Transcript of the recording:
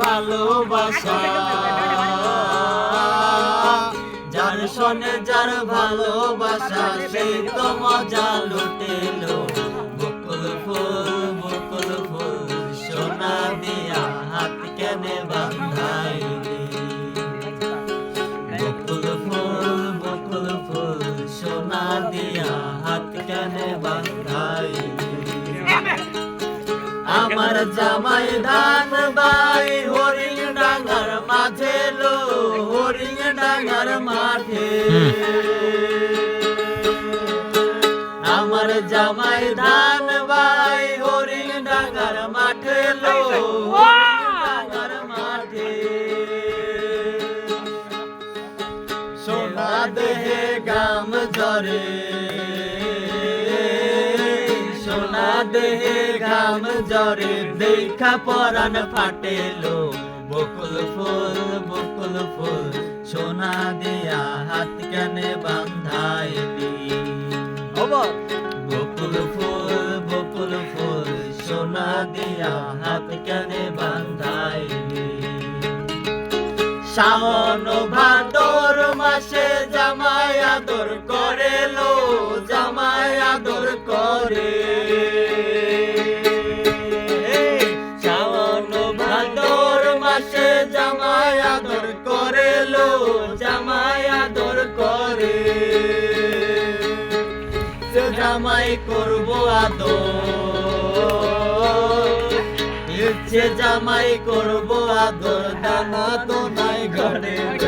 ভালোবাসা যার সনে যার ভালোবাসা তো মজা লুটেলো। সোনা দিয়া হাত কেনে বান্ধাইলি আমার জামাই ধান বাই হরিণ ডাঙ্গার মাঝে লো হরিণ ডাঙ্গার মাঠে আমার জামাই ধান বাই হরিণ ডাঙ্গার মাঠে লো দেহে গাম জরে সোনা দেহে ঘাম জরে দেখা পরান ফাটেলো বকুল ফুল বকুল ফুল সোনা দেয়া হাত কেনে বান্ধাইলি বকুল ফুল বকুল ফুল সোনা দেয়া হাত কেনে বান্ধাইলি শ্রাবণ ভাদর মাসে জামাই আদর করে লো, জামাই আদর করে। শ্রাবণ ভাদর মাসে জামাই আদর করে লো, জামাই আদর করে। জামাই করব আদর। ইচ্ছে জামাই করব আদর, দানা তো নাই ঘরে।